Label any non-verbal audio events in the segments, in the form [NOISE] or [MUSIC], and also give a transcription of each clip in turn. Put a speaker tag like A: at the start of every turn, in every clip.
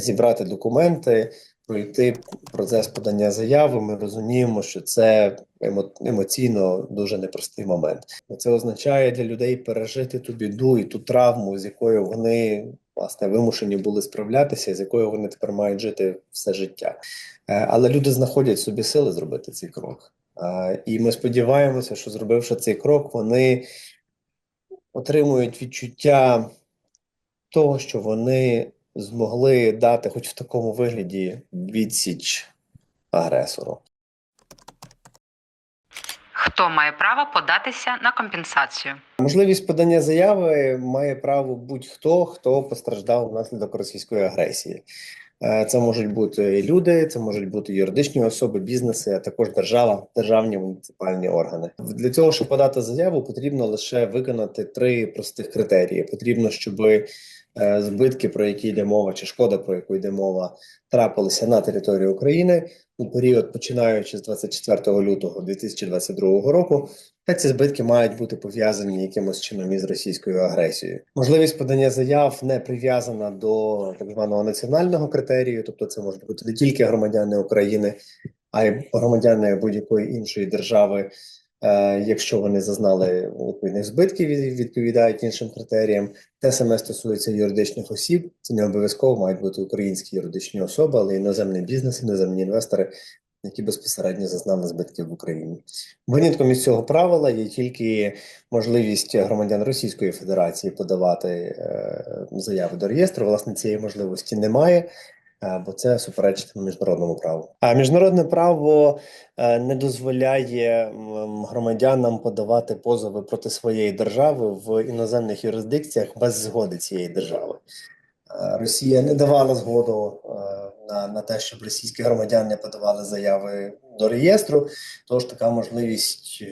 A: зібрати документи, пройти процес подання заяви. Ми розуміємо, що це емо- емоційно дуже непростий момент. Це означає для людей пережити ту біду і ту травму, з якою вони власне вимушені були справлятися, з якою вони тепер мають жити все життя. Е, Але люди знаходять собі сили зробити цей крок. Е, І ми сподіваємося, що зробивши цей крок, вони отримують відчуття того, що вони змогли дати, хоч в такому вигляді, відсіч агресору.
B: Хто має право податися на компенсацію?
A: Можливість подання заяви має право будь-хто, хто постраждав внаслідок російської агресії. Е, Це можуть бути люди, це можуть бути юридичні особи, бізнеси, а також держава, державні муніципальні органи. Для цього, щоб подати заяву, потрібно лише виконати три простих критерії. Потрібно, щоб збитки, про які йде мова, чи шкода, про яку йде мова, трапилися на території України у період, починаючи з 24 лютого 2022 року. Та ці збитки мають бути пов'язані якимось чином із російською агресією. Можливість подання заяв не прив'язана до так званого національного критерію, тобто це можуть бути не тільки громадяни України, а й громадяни будь-якої іншої держави, е, якщо вони зазнали відповідних збитків відповідають іншим критеріям. Те саме стосується юридичних осіб. Це не обов'язково мають бути українські юридичні особи, але іноземний бізнес, іноземні інвестори, які безпосередньо зазнали збитків в Україні. Винятком із цього правила є тільки можливість громадян Російської Федерації подавати е, заяви до реєстру. Власне, цієї можливості немає. Е, Бо це суперечитиме міжнародному праву. А міжнародне право е, не дозволяє громадянам подавати позови проти своєї держави в іноземних юрисдикціях без згоди цієї держави. Е, Росія не давала згоду на, на те, щоб російські громадяни подавали заяви до реєстру, тож така можливість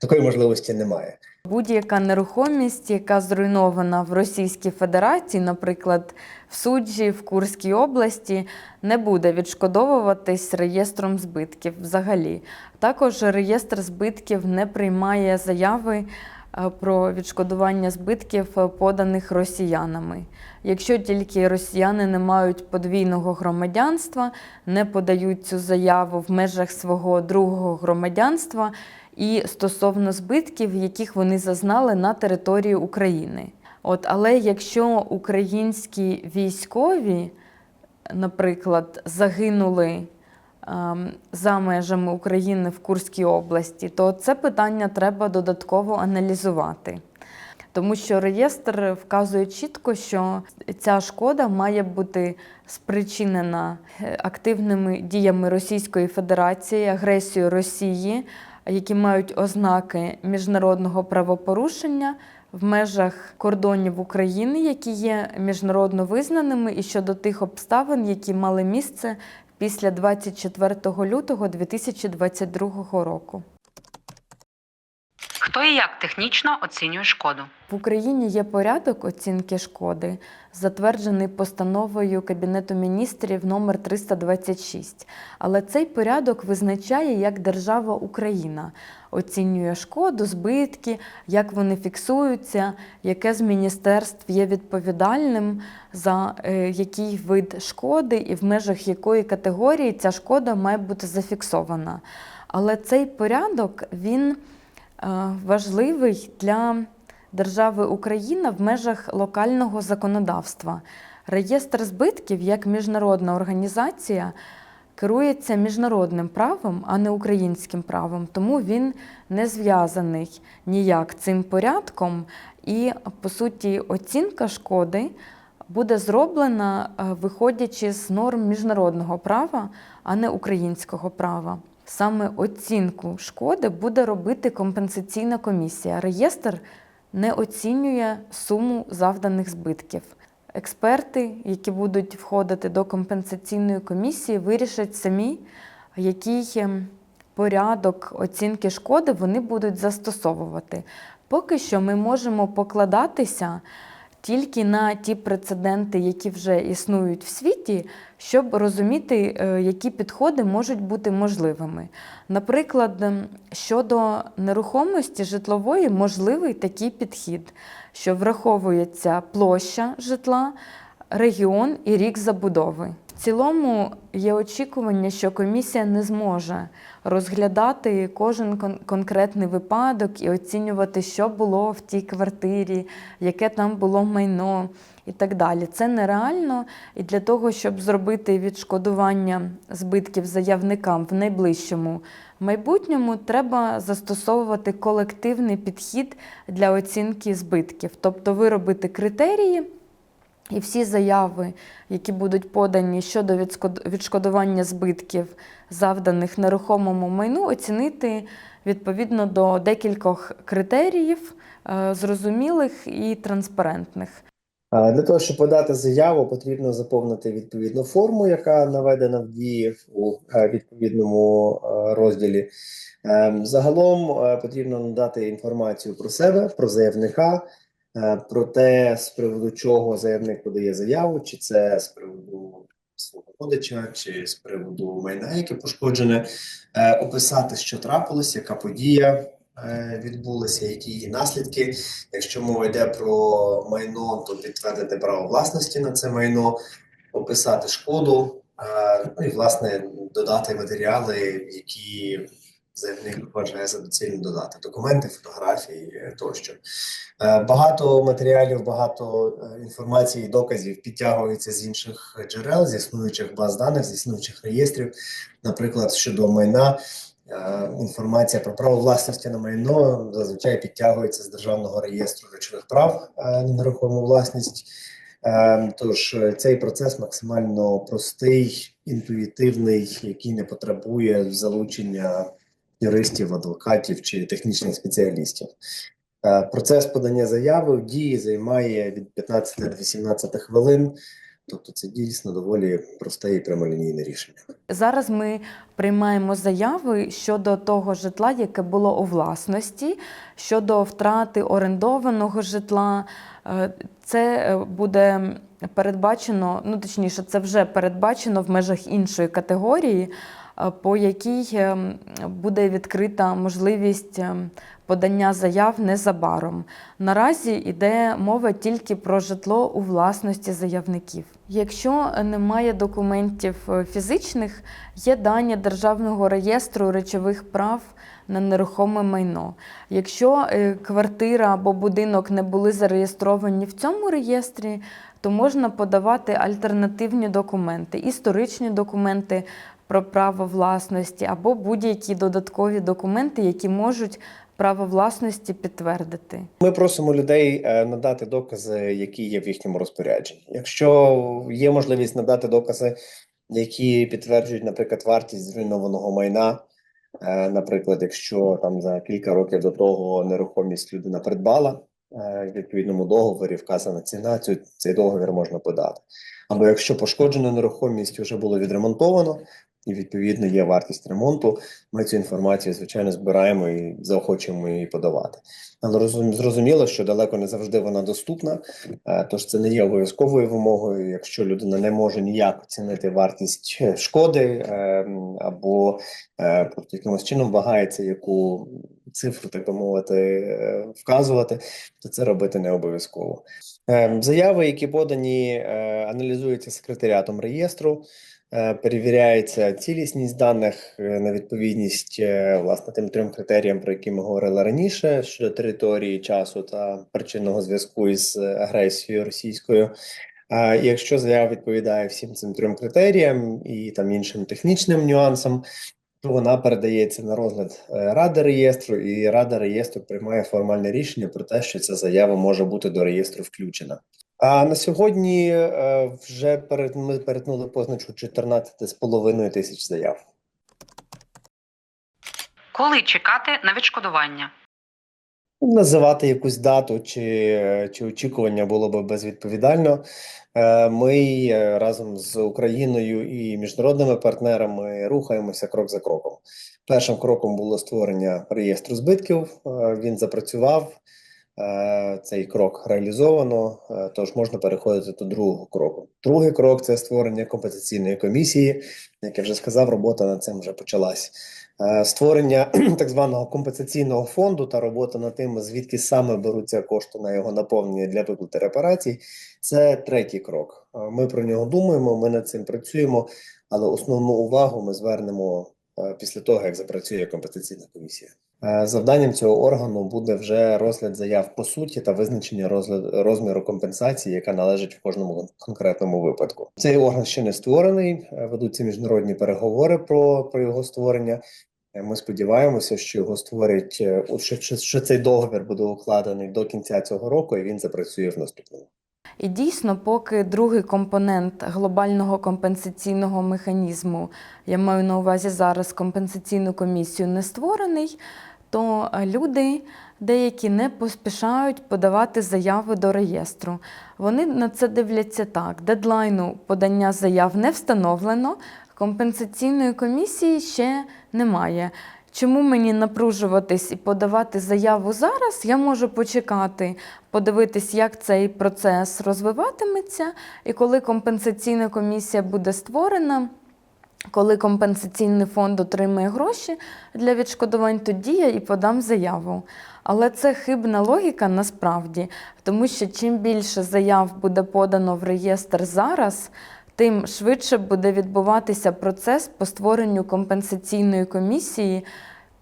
A: такої можливості немає.
C: Будь-яка нерухомість, яка зруйнована в Російській Федерації, наприклад, в суджі в Курській області, не буде відшкодовуватись реєстром збитків взагалі. Також реєстр збитків не приймає заяви про відшкодування збитків, е, поданих росіянами. Якщо тільки росіяни не мають подвійного громадянства, не подають цю заяву в межах свого другого громадянства і стосовно збитків, яких вони зазнали на території України. От, але якщо українські військові, наприклад, загинули за межами України в Курській області, то це питання треба додатково аналізувати. Тому що реєстр вказує чітко, що ця шкода має бути спричинена е, активними діями Російської Федерації, агресією Росії, які мають ознаки міжнародного правопорушення в межах кордонів України, які є міжнародно визнаними, і щодо тих обставин, які мали місце після 24 лютого 2022 року.
B: Хто і як технічно оцінює шкоду?
C: В Україні є порядок оцінки шкоди, затверджений постановою Кабінету міністрів номер 326. Але цей порядок визначає, як держава Україна оцінює шкоду, збитки, як вони фіксуються, яке з міністерств є відповідальним за е, який вид шкоди і в межах якої категорії ця шкода має бути зафіксована. Але цей порядок він е, важливий для держави Україна в межах локального законодавства. Реєстр збитків як міжнародна організація керується міжнародним правом, а не українським правом, тому він не зв'язаний ніяк цим порядком. І, по суті, оцінка шкоди буде зроблена, е, виходячи з норм міжнародного права, а не українського права. Саме оцінку шкоди буде робити компенсаційна комісія. Реєстр не оцінює суму завданих збитків. Експерти, які будуть входити до компенсаційної комісії, вирішать самі, який ем, порядок оцінки шкоди вони будуть застосовувати. Поки що ми можемо покладатися тільки на ті прецеденти, які вже існують в світі, щоб розуміти, е, які підходи можуть бути можливими. Наприклад, ем, щодо нерухомості житлової можливий такий підхід, що враховується площа житла, регіон і рік забудови. Цілому є очікування, що комісія не зможе розглядати кожен кон- конкретний випадок і оцінювати, що було в тій квартирі, яке там було майно і так далі. Це нереально. І для того, щоб зробити відшкодування збитків заявникам в найближчому майбутньому, треба застосовувати колективний підхід для оцінки збитків, тобто виробити критерії. І всі заяви, які будуть подані щодо відшкодування збитків, завданих нерухомому майну, оцінити відповідно до декількох критеріїв, е, зрозумілих і транспарентних.
A: Для того, щоб подати заяву, потрібно заповнити відповідну форму, яка наведена в дії у е, відповідному е, розділі. Ем, Загалом потрібно надати інформацію про себе, про заявника, про те, з приводу чого заявник подає заяву, чи це з приводу свого родича, чи з приводу майна, яке пошкоджене, Е, описати, що трапилось, яка подія е, відбулася, які її наслідки. Якщо мова йде про майно, то підтвердити право власності на це майно, описати шкоду, е, ну і власне додати матеріали, які заявник вважає за доцільно додати: документи, фотографії е, тощо. Е, Багато матеріалів, багато е, інформації і доказів підтягується з інших джерел, з існуючих баз даних, з існуючих реєстрів, наприклад, щодо майна. Інформація про право власності на майно зазвичай підтягується з державного реєстру речових прав на нерухому власність. Тож цей процес максимально простий, інтуїтивний, який не потребує залучення юристів, адвокатів чи технічних спеціалістів. Е, Процес подання заяви в дії займає від 15 до 18 хвилин, тобто це дійсно доволі просте і прямолінійне рішення.
C: Зараз ми приймаємо заяви щодо того житла, яке було у власності, щодо втрати орендованого житла. Е, Це е, буде передбачено, ну точніше, це вже передбачено в межах іншої категорії, по якій е, буде відкрита можливість е, подання заяв незабаром. Наразі йде мова тільки про житло у власності заявників. Якщо немає документів е, фізичних, є дані Державного реєстру речових прав на нерухоме майно. Якщо е, квартира або будинок не були зареєстровані в цьому реєстрі, то можна подавати альтернативні документи, історичні документи про право власності або будь-які додаткові документи, які можуть право власності підтвердити.
A: Ми просимо людей е, надати докази, які є в їхньому розпорядженні. Якщо є можливість надати докази, які підтверджують, наприклад, вартість зруйнованого майна. Е, Наприклад, якщо там за кілька років до того нерухомість людина придбала, е, в відповідному договорі вказана ціна, цей договір можна подати. Або якщо пошкоджену нерухомість вже було відремонтовано, і відповідно є вартість ремонту, ми цю інформацію звичайно збираємо і заохочуємо її подавати. Але розум- зрозуміло, що далеко не завжди вона доступна, е, тож це не є обов'язковою вимогою. Якщо людина не може ніяк оцінити вартість е, шкоди е, або е, якимось чином вагається, яку цифру, так би мовити, вказувати, то це робити не обов'язково. Е, Заяви, які подані, аналізуються секретаріатом реєстру. Е, Перевіряється цілісність даних е, на відповідність е, власне тим трьом критеріям, про які ми говорили раніше: щодо території, часу та причинного зв'язку із агресією російською. А якщо заява відповідає всім цим трьом критеріям і там іншим технічним нюансам, то вона передається на розгляд ради реєстру, і рада реєстру приймає формальне рішення про те, що ця заява може бути до реєстру включена. А на сьогодні е, вже перед, ми перетнули позначку 14,5 тисяч заяв.
B: Коли чекати на відшкодування?
A: Називати якусь дату чи, чи очікування було би безвідповідально. Е, Ми е, разом з Україною і міжнародними партнерами рухаємося крок за кроком. Першим кроком було створення реєстру збитків. Він запрацював. Е, Цей крок реалізовано, е, тож можна переходити до другого кроку. Другий крок це створення компенсаційної комісії. Як я вже сказав, робота над цим вже почалась. Е, Створення [CLEARS THROAT] так званого компенсаційного фонду та робота над тим, звідки саме беруться кошти на його наповнення для виплати репарацій, це третій крок. Ми про нього думаємо, ми над цим працюємо, але основну увагу ми звернемо після того, як запрацює компенсаційна комісія. Е, Завданням цього органу буде вже розгляд заяв по суті та визначення розгляд, розміру компенсації, яка належить в кожному конкретному випадку. Цей орган ще не створений. е, Ведуться міжнародні переговори про, про його створення. Е, Ми сподіваємося, що його створять що, що, що цей договір буде укладений до кінця цього року, і він запрацює в наступному.
C: І дійсно, поки другий компонент глобального компенсаційного механізму, я маю на увазі зараз компенсаційну комісію, не створений, то е, люди деякі не поспішають подавати заяви до реєстру. Вони на це дивляться так: дедлайну подання заяв не встановлено, компенсаційної комісії ще немає. Чому мені напружуватись і подавати заяву зараз? Я можу почекати, подивитись, як цей процес розвиватиметься, і коли компенсаційна комісія буде створена. Коли компенсаційний фонд отримає гроші для відшкодувань, тоді я і подам заяву. Але це хибна логіка насправді, тому що чим більше заяв буде подано в реєстр зараз, тим швидше буде відбуватися процес по створенню компенсаційної комісії,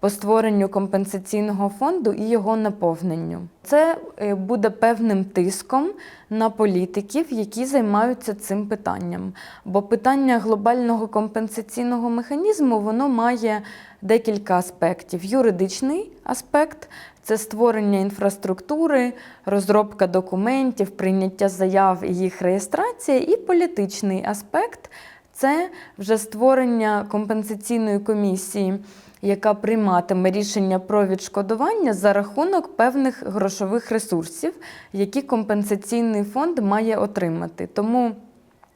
C: по створенню компенсаційного фонду і його наповненню. Це е, буде певним тиском на політиків, які займаються цим питанням. Бо питання глобального компенсаційного механізму воно має декілька аспектів: юридичний аспект. Це створення інфраструктури, розробка документів, прийняття заяв і їх реєстрація, і політичний аспект це вже створення компенсаційної комісії, яка прийматиме рішення про відшкодування за рахунок певних грошових ресурсів, які компенсаційний фонд має отримати. Тому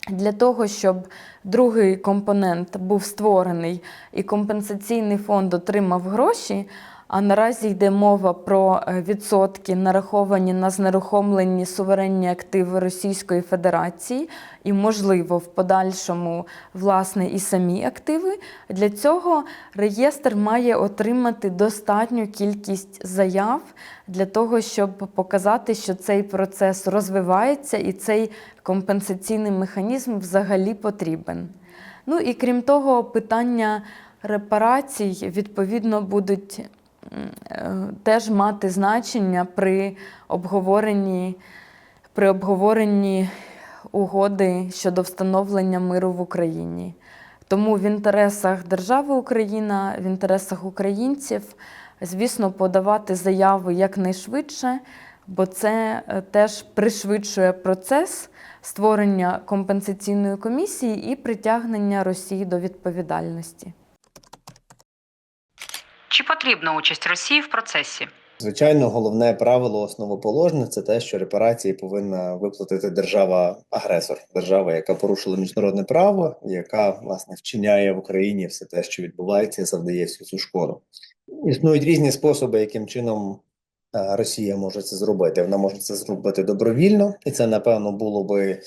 C: для того, щоб другий компонент був створений і компенсаційний фонд отримав гроші, а наразі йде мова про е, відсотки, нараховані на знерухомлені суверенні активи Російської Федерації, і, можливо, в подальшому власне і самі активи. Для цього реєстр має отримати достатню кількість заяв для того, щоб показати, що цей процес розвивається і цей компенсаційний механізм взагалі потрібен. Ну і крім того, питання репарацій відповідно будуть теж мати значення при обговоренні, при обговоренні угоди щодо встановлення миру в Україні. Тому в інтересах держави Україна, в інтересах українців, звісно, подавати заяви якнайшвидше, бо це е, теж пришвидшує процес створення компенсаційної комісії і притягнення Росії до відповідальності.
B: Потрібна участь Росії в процесі?
A: Звичайно, головне правило основоположне це те, що репарації повинна виплатити держава-агресор, держава, яка порушила міжнародне право, яка власне вчиняє в Україні все те, що відбувається, завдає всю цю шкоду. Існують різні способи, яким чином е, Росія може це зробити. Вона може це зробити добровільно, і це напевно було би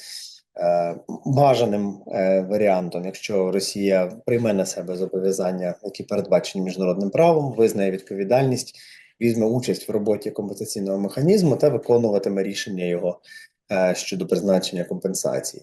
A: бажаним е, варіантом, якщо Росія прийме на себе зобов'язання, які передбачені міжнародним правом, визнає відповідальність візьме участь в роботі компенсаційного механізму та виконуватиме рішення його е, щодо призначення компенсації.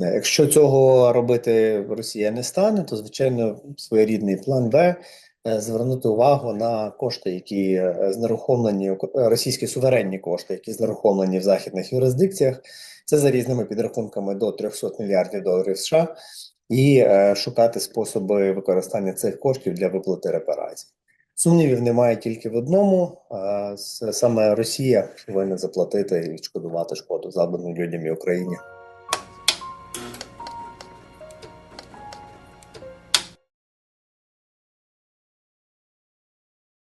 A: Е, Якщо цього робити Росія не стане, то звичайно своєрідний план Б е, звернути увагу на кошти, які е, знерухомлені е, російські суверенні кошти, які знерухомлені в західних юрисдикціях. Це за різними підрахунками до 300 мільярдів доларів США, і е, шукати способи використання цих коштів для виплати репарацій. Сумнівів немає тільки в одному: саме Росія повинна заплатити і відшкодувати шкоду завдану людям і Україні.